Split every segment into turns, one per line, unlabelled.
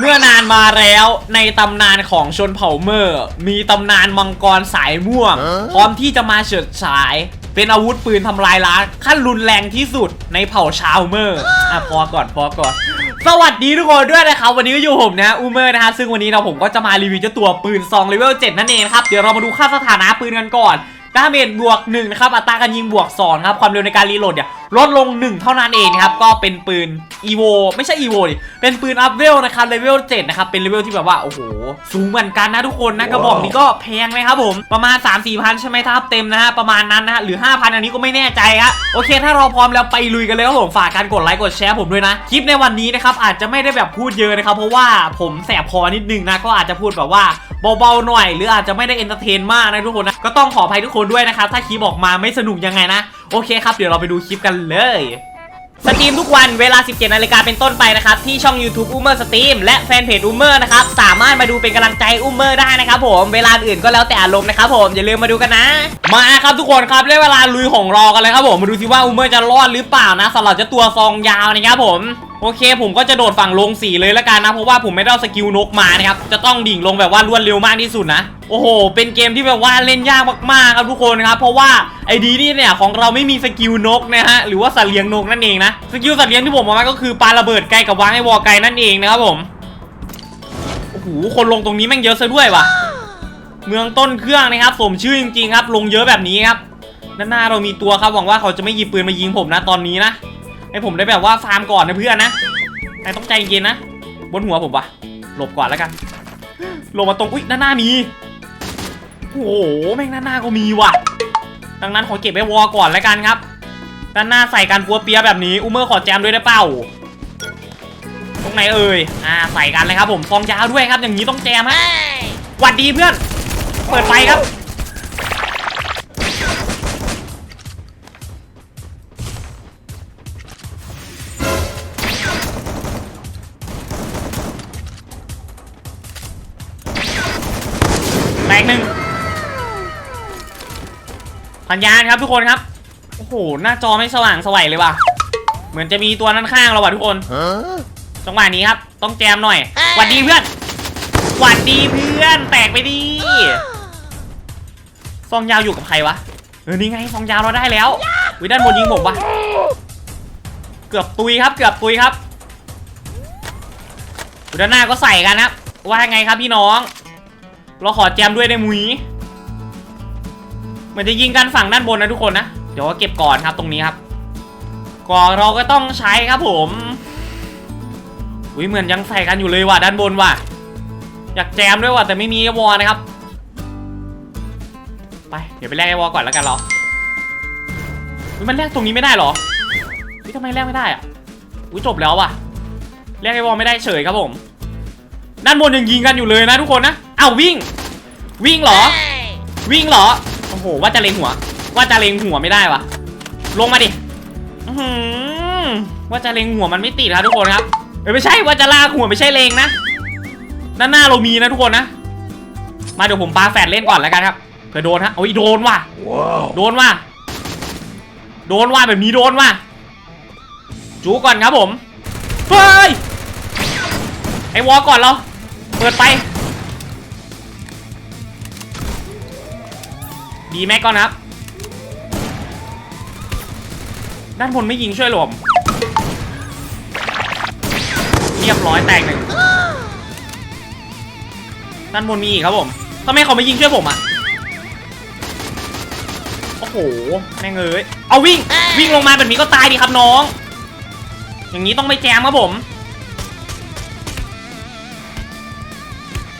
เมื่อนานมาแล้วในตำนานของชนเผ่าเมอร์ มีตำนานมังกรสายม่วง พร้อมที่จะมาเฉิดฉาย เป็นอาวุธปืนทำลายล้างขั้นรุนแรงที่สุดในเผ่าชาวเมอร์อะพอก่อนพอก่อน สวัสดีทุกคนด้วยนะครับ วันนี้ก็อยู่ผมนะอูเมอร์นะฮะซึ่งวันนี้เราผมก็จะมารีวิวเจ้าตัวปืนซองเลเวล7นั่นเองครับเดี๋ยวเรามาดูค่าสถานะปืนกันก่อน ดาเมจบวก1นะครับอัตราการยิงบวก2ครับความเร็วในการรีโหลดเนี่ยลดลง 1 เท่านั้นเองนะครับก็เป็นปืน EVO ไม่ใช่ EVO ดิเป็นปืนอัพเวลนะครับเลเวล7นะครับเป็นเลเวลที่แบบว่าโอ้โหสูงเหมือนกันนะทุกคนนะกระบอกนี้ก็แพงเลยครับผมประมาณ 3 4พันใช่ไหมถ้าเต็มนะฮะประมาณนั้นนะฮะหรือ 5,000 อันนี้ก็ไม่แน่ใจฮะโอเค ถ้าเราพร้อมแล้วไปลุยกันเลยครับผมฝากการกดไลค์กดแชร์ผมด้วยนะคลิปในวันนี้นะครับอาจจะไม่ได้แบบพูดเยอะนะครับเพราะว่าผมแสบคอนิดนึงนะก็อาจจะพูดแบบว่าเบาๆหน่อย หรืออาจจะไม่ได้เอนเตอร์เทนมากนะทุกคนนะก็ต้องขออภัยทุกคนด้วยนะครับถ้าคลิปออกมาไม่สนุกยังไงนะ โอเคครับเดี๋ยวเราไปดูคลิปกันเลยสตรีมทุกวันเวลา 17นาฬิกาเป็นต้นไปนะครับ ที่ช่อง YouTube อุ้มเมอร์สตรีมและแฟนเพจอุ้มเมอร์นะครับ สามารถมาดูเป็นกำลังใจอุ้มเมอร์ได้นะครับผม เวลาอื่นก็แล้วแต่อารมณ์นะครับผม อย่าลืมมาดูกันนะ มาครับทุกคนครับได้เวลาลุยของรอกันเลยครับผม มาดูสิว่าอุ้มเมอร์จะรอดหรือเปล่านะสำหรับเจ้าตัวซองยาวนะครับผม โอเค ผมก็จะโดดฝั่งลงสีเลยล้วกันนะ เพราะว่าผมไม่ได้สกิลนกมานะครับ จะต้องดิ่งลงแบบว่ารวดเร็วมากที่สุดนะ โอ้โห เป็นเกมที่แบบว่าเล่นยากมากๆครับทุกคนนะครับ เพราะว่าไอดีนี่เนี่ยของเราไม่มีสกิลนกนะฮะ หรือว่าสัตว์เลี้ยงนกนั่นเองนะ สกิลสัตว์เลี้ยงที่ผมเอามาก็คือปาระเบิดไกลกับวางไอวอไกลนั่นเองนะครับผม โอ้โห คนลงตรงนี้แม่งเยอะซะด้วยว่ะ เมืองต้นเครื่องนะครับ สมชื่อจริงๆครับ ลงเยอะแบบนี้ครับ ด้านหน้าเรามีตัวครับ หวังว่าเขาจะไม่หยิบปืนมายิงผมนะตอนนี้นะ ให้ผมได้แบบว่าฟาร์มก่อนนะเพื่อนนะนายต้องใจเย็นนะ บนหัวผมปะหลบก่อนแล้วกันหลงมาตรงอุ้ยด้านหน้ามีโอ้โหแม่งด้านหน้าก็มีว่ะ ดังนั้นขอเก็บไว้วอก่อนแล้วกันครับ ด้านหน้าใส่กันฟัวเปียแบบนี้อุมเมอร์ขอแจมด้วยได้เปล่าตรงไหนเอ่ยอ่าใส่กันเลยครับผมฟองยาวด้วยครับ อย่างนี้ต้องแจมฮะหวัดดีเพื่อน เปิดไฟครับ สัญญาณครับทุกคนครับโอ้โหหน้าจอไม่สว่างสวัยเลยว่ะ เหมือนจะมีตัวนั้นข้างเราว่ะทุกคนจังหวะนี้ครับต้องแจมหน่อยหวัดดีเพื่อนหวัดดีเพื่อนแตกไปดีซองยาวอยู่กับใครวะเออนี่ไงซองยาวเราได้แล้ววิด้านบนยิงผมวะเกือบตุยครับ เกือบตุยครับอยู่ด้านหน้าก็ใส่กันครับว่าไงครับพี่น้อง เราขอแจมด้วยได้มุยเห มือนจะยิงกันฝั่งด้านบนนะทุกคนนะ เดี๋ยวเก็บก่อนครับตรงนี้ครับ ก่อนเราก็ต้องใช้ครับผมอุ้ยเหมือนยังใส่กันอยู่เลยว่ะด้านบนว่ะ อยากแจมด้วยว่ะแต่ไม่มีไอวอลนะครับ ไปเดี๋ยวไปแลกไอวอลก่อนแล้วกันเราอุ้ยมันแลกตรงนี้ไม่ได้เหรออุ้ยทำไมแลกไม่ได้อะอุ้ยจบแล้วว่ะแลกไอวอลไม่ได้เฉยครับผม ด้านบนยังยิงกันอยู่เลยนะทุกคนนะอ้าววิ่ง วิ่งเหรอ วิ่งเหรอ โอ้โห ว่าจะเล็งหัว ว่าจะเล็งหัวไม่ได้วะลงมาดิอื้อหือว่าจะเล็งหัวมันไม่ติดครับทุกคนครับเอ้ยไม่ใช่ว่าจะลากหัวไม่ใช่เล็งนะด้านหน้าเรามีนะทุกคนนะ มาเดี๋ยวผมปาแฟดเล่นก่อนแล้วกันครับเผื่อโดนฮะโอ้ยโดนว่ะโดนว่ะ โดนว่ะแบบนี้โดนว่ะ จูก่อนครับผม เฮ้ย ไอวอลก่อนเรา เปิดไป ดีแม็กก่อนนะครับ ด้านบนไม่ยิงช่วยหลมเรียบร้อยแตกหนึ่งด้านบนมีอีกครับผมทำไมเขาไม่ยิงช่วยผมอะโอ้โหแม่งเอ้ยเอาวิ่งวิ่งลงมาแบบนี้ก็ตายดีครับน้อง อย่างนี้ต้องไปแจมครับผม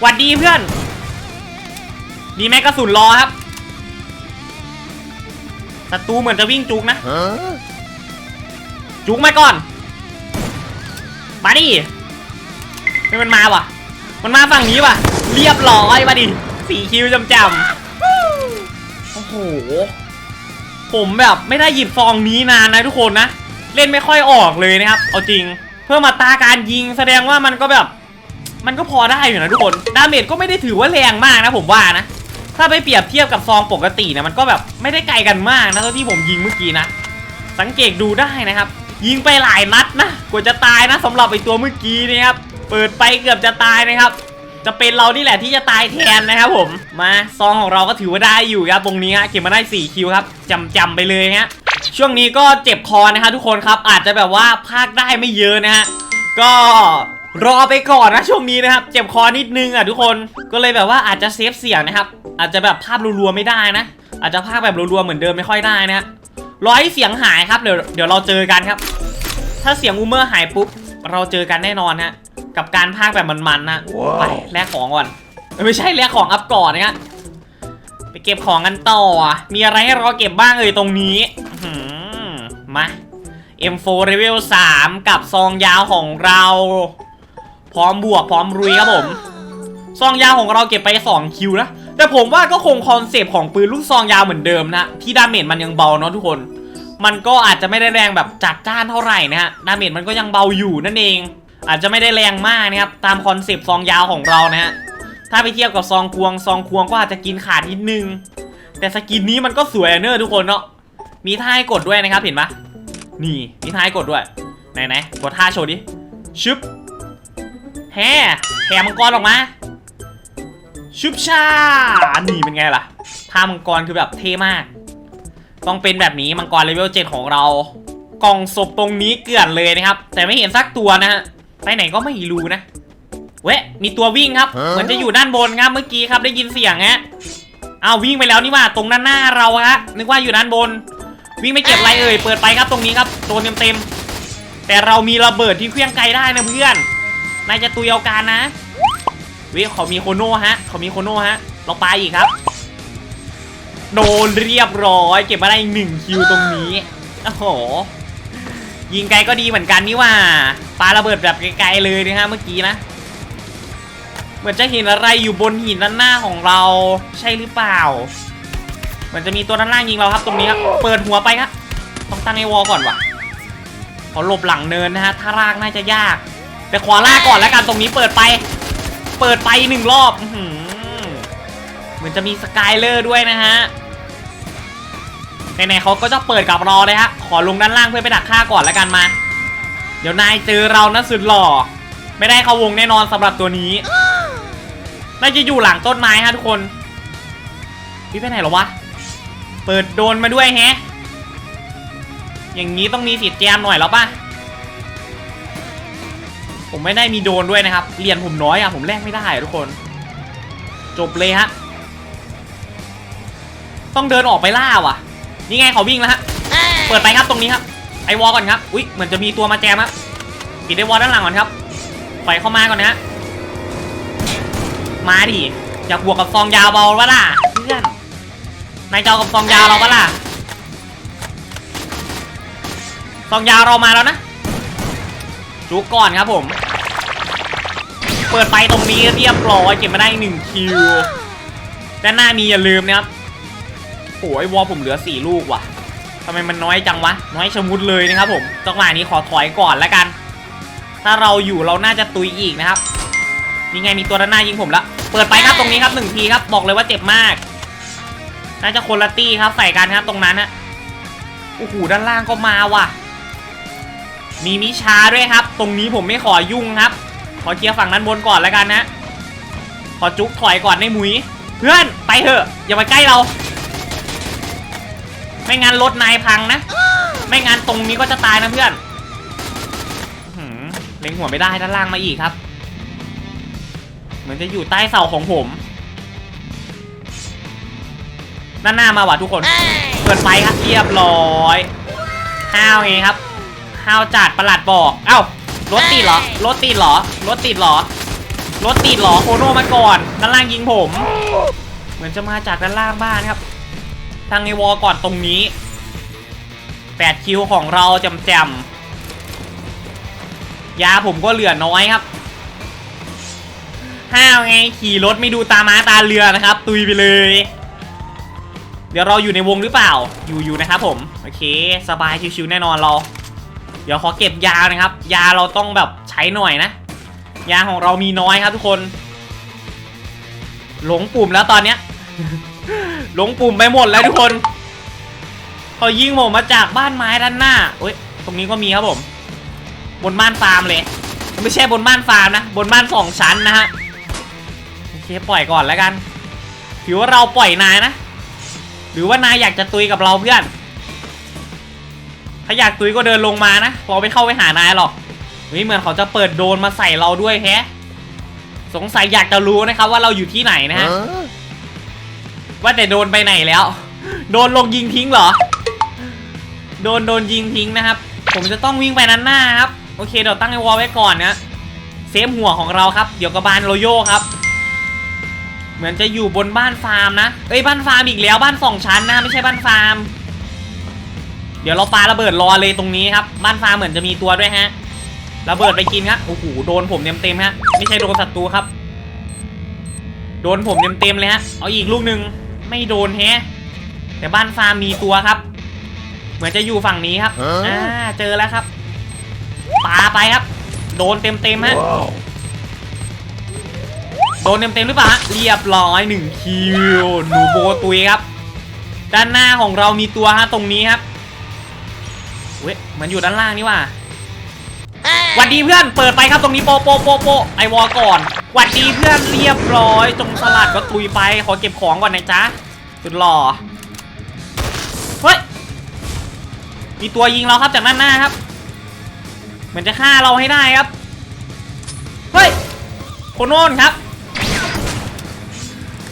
หวัดดีเพื่อน ดีแม็กกระสุนรอครับ ศัตรูเหมือนจะวิ่งจุกนะ จุกมาก่อน มาดิไม่มันมาว่ะ มันมาฝั่งนี้ว่ะ เรียบร้อยมาดิสี่คิวจำจำโอ้โห ผมแบบไม่ได้หยิบซองนี้นานนะทุกคนนะ เล่นไม่ค่อยออกเลยนะครับ เอาจริง เพิ่มมาตราการยิงแสดงว่ามันก็แบบ มันก็พอได้อยู่นะทุกคน ดาเมจก็ไม่ได้ถือว่าแรงมากนะผมว่านะ ถ้าไปเปรียบเทียบกับซองปกติเนี่ยมันก็แบบไม่ได้ไกลกันมากนะเท่าที่ผมยิงเมื่อกี้นะ สังเกตดูได้นะครับ ยิงไปหลายนัดนะกว่าจะตายนะสำหรับไอตัวเมื่อกี้นี่ครับเปิดไปเกือบจะตายนะครับ จะเป็นเรานี่แหละที่จะตายแทนนะครับผมมาซองของเราก็ถือว่าได้อยู่ครับตรงนี้ฮะเก็บมาได้4คิวครับจำจำไปเลยฮะช่วงนี้ก็เจ็บคอนะครับทุกคนครับอาจจะแบบว่าพากได้ไม่เยอะนะฮะก็ รอไปก่อนนะช่วงนี้นะครับ เจ็บคอนิดนึงอะทุกคนก็เลยแบบว่าอาจจะเซฟเสียงนะครับ อาจจะแบบภาพรัวๆไม่ได้นะ อาจจะภาพแบบรัวๆเหมือนเดิมไม่ค่อยได้นะฮะรอให้เสียงหายครับเดี๋ยวเดี๋ยวเราเจอกันครับ ถ้าเสียงอูเมอร์หายปุ๊บเราเจอกันแน่นอนฮะกับการพากย์แบบมันๆนะไปแลกของก่อนเอ้ยไม่ใช่แลกของอัพก่อนนะฮะไปเก็บของกันต่อ มีอะไรให้เราเก็บบ้างเอ่ยตรงนี้อื้อหือมา M4 Level 3 กับซองยาวของเรา พร้อมบวกพร้อมรุยครับผมซองยาวของเราเก็บไป 2 คิวนะ แต่ผมว่าก็คงคอนเซปต์ของปืนลูกซองยาวเหมือนเดิมนะ ที่ดาเมจมันยังเบาเนาะทุกคน มันก็อาจจะไม่ได้แรงแบบจัดจ้านเท่าไหร่นะฮะ ดาเมจมันก็ยังเบาอยู่นั่นเอง อาจจะไม่ได้แรงมากนะครับ ตามคอนเซปต์ซองยาวของเรานะฮะ ถ้าไปเทียบกับซองควง ซองควงก็อาจจะกินขาดนิดนึง แต่สกินนี้มันก็สวยเนอะทุกคนเนาะ มีท่าให้กดด้วยนะครับเห็นปะนี่ มีท่าให้กดด้วย ไหนไหนๆกดท่าโชว์ดิ ชึบ แฮ่แห่มังกรออกมาชุบชานี่เป็นไงล่ะท่ามังกรคือแบบเท่มาก ต้องเป็นแบบนี้มังกรเลเวล7ของเรา กล่องศพตรงนี้เกลื่อนเลยนะครับ แต่ไม่เห็นสักตัวนะฮะไปไหนก็ไม่รู้นะ เว้ยมีตัววิ่งครับ
ฮะ
เหมือนจะอยู่ด้านบนครับเมื่อกี้ครับได้ยินเสียงฮะเอาววิ่งไปแล้วนี่ว่าตรงด้านหน้าเราฮะนึกว่าอยู่ด้านบน วิ่งไม่เก็บอะไรเอ่ยเปิดไปครับตรงนี้ครับโดนเต็มๆแต่เรามีระเบิดที่เคลื่องไกลได้นะเพื่อน นายจะตุยเอาการนะวิเขามีโคโน่ฮะเขามีโคโน่ฮะเราไปอีกครับ โดนเรียบร้อย เก็บมาได้อีกหนึ่งคิวตรงนี้โอ้โหยิงไกลก็ดีเหมือนกันนี่ว่าปาระเบิดแบบไกลๆเลยนะฮะเมื่อกี้นะเหมือนจะเห็นอะไรอยู่บนหินด้านหน้าของเราใช่หรือเปล่าเหมือนจะมีตัวด้านล่างยิงเราครับตรงนี้ครับเปิดหัวไปครับต้องตั้งในวอลก่อนวะขอหลบหลังเนินนะฮะถ้ารากน่าจะยาก แต่ขวาล่าก่อนแล้วกันตรงนี้เปิดไป เปิดไปหนึ่งรอบเหมือนจะมีสกายเลอร์ด้วยนะฮะไหนๆเขาก็จะเปิดกับราเลยฮะขอลงด้านล่างเพื่อไปดักฆ่าก่อนแล้วกันมา เดี๋ยวนายเจอเรานะสุดหล่อ ไม่ได้เข้าวงแน่นอนสำหรับตัวนี้น่าจะอยู่หลังต้นไม้ฮะทุกคนพี่ไปไหนหรอวะเปิดโดนมาด้วยแฮะอย่างนี้ต้องมีสิทธิ์แจมหน่อยแล้วป่ะ ผมไม่ได้มีโดนด้วยนะครับเรียนผมน้อยอะผมแลกไม่ได้อะทุกคน จบเลยฮะต้องเดินออกไปล่าว่ะ นี่ไงเขาวิ่งแล้วฮะเปิดไปครับตรงนี้ครับไอวอลก่อนครับอุ๊ยเหมือนจะมีตัวมาแจมครับปิดไอวอลด้านหลังก่อนครับปล่อยเข้ามาก่อนนะฮะมาดิอยากบวกกับซองยาวเบาวะล่ะเพื่อนนายจะเอากับซองยาวเราปะล่ะซองยาวเรามาแล้วนะ จุกก่อนครับผม เปิดไปตรงนี้เรียบร้อยเก็บมาได้หนึ่งคิวด้านหน้ามีอย่าลืมนะครับโอ้ยวอผมเหลือสี่ลูกว่ะทำไมมันน้อยจังวะ น้อยชะมุดเลยนะครับผมจังหวะนี้ขอถอยก่อนแล้วกัน ถ้าเราอยู่เราน่าจะตุยอีกนะครับนี่ไงมีตัวด้านหน้ายิงผมละ เปิดไปครับตรงนี้ครับหนึ่งทีครับ บอกเลยว่าเจ็บมาก น่าจะคนละตี้ครับใส่กันครับตรงนั้นฮะโอ้โหด้านล่างก็มาว่ะ มีมิชาด้วยครับ ตรงนี้ผมไม่ขอยุ่งครับ ขอเคลียร์ฝั่งด้นบนก่อนแล้วกันนะ ขอจุกถอยก่อนในหมุย เพื่อนไปเถอะ อย่ามาใกล้เรา ไม่งั้นรถนายพังนะ ไม่งั้นตรงนี้ก็จะตายนะเพื่อนเล็งหัวไม่ได้ด้านล่างมาอีกครับ เหมือนจะอยู่ใต้เสาของผมด้านหน้ามาว่ะทุกคน เปิดไฟครับเรียบร้อยห้าวไงครับ ห้าวจัดประหลัดบอก เอ้ารถติดเหรอรถติดเหรอรถติดเหรอรถติดเหรอโคโนมาก่อนด้านล่างยิงผม เหมือนจะมาจากด้านล่างบ้านครับ ทางในวอลก่อนตรงนี้8คิวของเราจำแจมๆยาผมก็เหลือน้อยครับห้าวไงขี่รถไม่ดูตาม้าตาเรือนะครับ ตุยไปเลย เดี๋ยวเราอยู่ในวงหรือเปล่า อยู่อยู่นะครับผม โอเค สบายชิวๆแน่นอนเรา เดี๋ยวขอเก็บยานะครับ ยาเราต้องแบบใช้หน่อยนะ ยาของเรามีน้อยครับทุกคน หลงปุ่มแล้วตอนเนี้ย หลงปุ่มไปหมดแล้วทุกคนเขายิงผมมาจากบ้านไม้ด้านหน้าเอ้ย ตรงนี้ก็มีครับผม บนบ้านฟาร์มเลย ไม่ใช่บนบ้านฟาร์มนะ บนบ้านสองชั้นนะฮะ โอเคปล่อยก่อนแล้วกัน ถือว่าเราปล่อยนายนะ หรือว่านายอยากจะตุยกับเราเพื่อน ถ้าอยากตุยก็เดินลงมานะเราไม่เข้าไปหานายหรอกเฮ้ยเหมือนเขาจะเปิดโดรนมาใส่เราด้วยแฮะ สงสัยอยากจะรู้นะครับว่าเราอยู่ที่ไหนนะฮะ ว่าแต่โดนไปไหนแล้ว โดนลงยิงทิ้งเหรอ โดนโดนยิงทิ้งนะครับ ผมจะต้องวิ่งไปนั้นหน้าครับ โอเคเดี๋ยวตั้งไอวอลไว้ก่อนนะ เซฟหัวของเราครับ เดี๋ยวกระบาลโรโยครับ เหมือนจะอยู่บนบ้านฟาร์มนะ เอ้ยบ้านฟาร์มอีกแล้วบ้านสองชั้นนะไม่ใช่บ้านฟาร์มเดี๋ยวเราปาระเบิดรอเลยตรงนี้ครับ บ้านฟาร์มเหมือนจะมีตัวด้วยฮะ ระเบิดไปกินครับ โอ้โห โดนผมเต็มๆฮะ ไม่ใช่โดนศัตรูครับ โดนผมเต็มๆเลยฮะ เอาอีกลูกหนึ่งไม่โดนแฮะ แต่บ้านฟาร์มมีตัวครับ เหมือนจะอยู่ฝั่งนี้ครับ อ่า เจอแล้วครับ ปาไปครับ โดนเต็มๆฮะ โดนเต็มๆหรือเปล่าฮะเรียบร้อยหนึ่งคิว หนูโบตุยครับ ด้านหน้าของเรามีตัวฮะตรงนี้ครับเว้ยมันอยู่ด้านล่างนี่หว่าหวัดดีเพื่อนเปิดไปครับตรงนี้โปะโปะโปะโปะไอวอลก่อนหวัดดีเพื่อนเรียบร้อยจงสลัดก็ตุยไปขอเก็บของก่อนนะจ๊ะสุดหล่อเฮ้ยมีตัวยิงเราครับจากด้านหน้าครับ เหมือนจะฆ่าเราให้ได้ครับเฮ้ยโคนโน่นครับ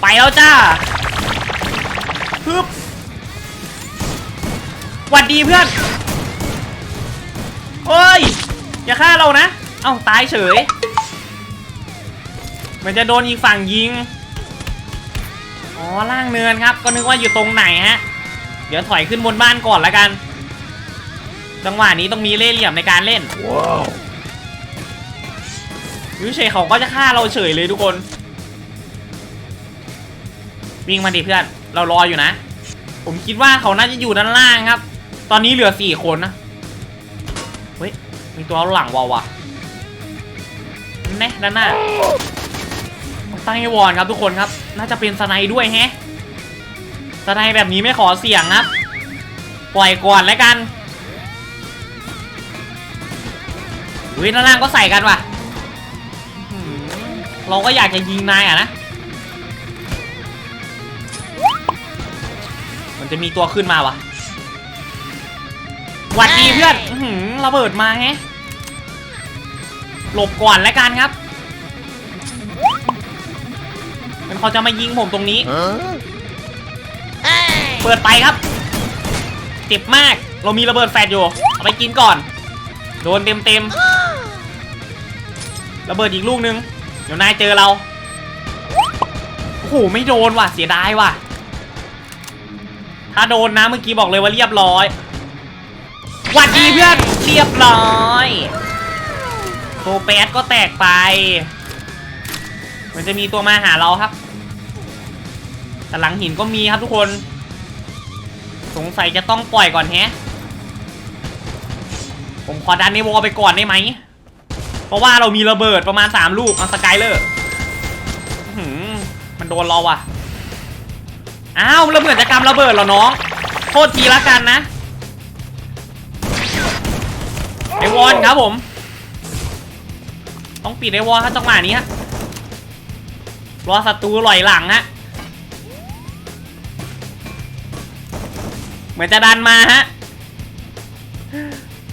ไปแล้วจ้าฮึบหวัดดีเพื่อน เฮ้ย อย่าฆ่าเรานะ เอ้าตายเฉย มันจะโดนอีกฝั่งยิง อ๋อล่างเนินครับ ก็นึกว่าอยู่ตรงไหนฮะ เดี๋ยวถอยขึ้นบนบ้านก่อนแล้วกัน จังหวะนี้ต้องมีเล่ห์เหลี่ยมในการเล่น
ว้าว
วิเชยเขาก็จะฆ่าเราเฉยเลยทุกคน วิ่งมาดิเพื่อน เรารออยู่นะ ผมคิดว่าเขาน่าจะอยู่ด้านล่างครับ ตอนนี้เหลือสี่คนนะ มีตัวหลังวาวะแน่ด้านหน้าตั้งให้วอนครับทุกคนครับ น่าจะเป็นสไนด์ด้วยแฮะสไนด์แบบนี้ไม่ขอเสี่ยงครับ ปล่อยก่อนแล้วกันเฮ้ยด้านล่างก็ใส่กันว่ะเราก็อยากจะยิงนายอะนะ มันจะมีตัวขึ้นมาวะ หวัดดีเพื่อนอื้อหือระเบิดมาแฮะหลบก่อนแล้วกันครับมันเขาจะมายิงผมตรงนี้เปิดไปครับ เจ็บมาก เรามีระเบิดแฟดอยู่ เอาไปกินก่อน โดนเต็มเต็มๆระเบิดอีกลูกนึง เดี๋ยวนายเจอเรา โอ้โห ไม่โดนว่ะ เสียดายว่ะ ถ้าโดนนะเมื่อกี้บอกเลยว่าเรียบร้อย หวัดดีเพื่อนเรียบร้อยโตแปดก็แตกไป มันจะมีตัวมาหาเราครับ แต่หลังหินก็มีครับทุกคน สงสัยจะต้องปล่อยก่อนแฮะ ผมขอดันในวอลไปก่อนได้ไหม เพราะว่าเรามีระเบิดประมาณ 3 ลูกเอาสกายเลอร์มันโดนเราว่ะ อ้าวเราเหมือนจะกำระเบิดเหรอน้อง โทษทีละกันนะ ไอวอนครับผม ต้องปิดไอวอนครับจังหวะนี้ฮะรอศัตรูลอยหลังฮะเหมือนจะดันมาฮะ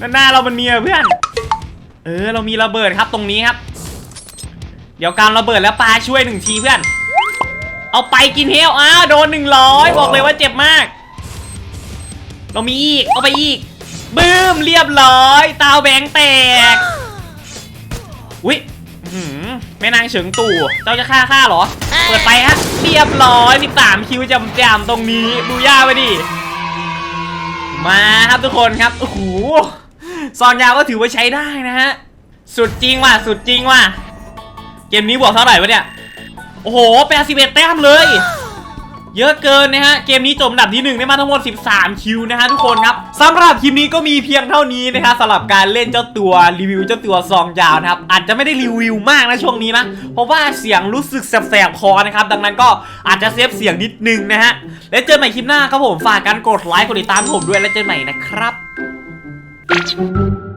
ด้านหน้าเรามันมีเพื่อน เออเรามีระเบิดครับตรงนี้ครับ เดี๋ยวการระเบิดแล้วปลาช่วยหนึ่งทีเพื่อน เอาไปกินเฮลอ้าวโดนหนึ่งร้อยบอกเลยว่าเจ็บมาก เรามีอีกเอาไปอีก บึ้มเรียบร้อย ตาวแบงแตกอุ้ยแม่นางเฉิงตู่เจ้าจะฆ่าข้าเหรอ เปิดไปฮะ เรียบร้อย 13 คิวจำจำตรงนี้ ดูย่าไปดิ มาครับทุกคนครับ โอ้โหซอนยาวก็ถือว่าใช้ได้นะฮะ สุดจริงว่ะ สุดจริงว่ะ เกมนี้บวกเท่าไหร่วะเนี่ย โอ้โห81แต้มเลย เยอะเกินนะฮะ เกมนี้จบอันดับที่ 1 ได้มาทั้งหมด 13 คิวนะฮะทุกคนครับสำหรับคลิปนี้ก็มีเพียงเท่านี้นะครับสำหรับการเล่นเจ้าตัวรีวิวเจ้าตัวซองยาวนะครับ อาจจะไม่ได้รีวิวมากนะช่วงนี้นะ เพราะว่าเสียงรู้สึกแสบๆคอนะครับ ดังนั้นก็อาจจะเซฟเสียงนิดนึงนะฮะ แล้วเจอกันใหม่คลิปหน้าครับผม ฝากกันกดไลค์ กดติดตามผมด้วย แล้วเจอกันใหม่นะครับ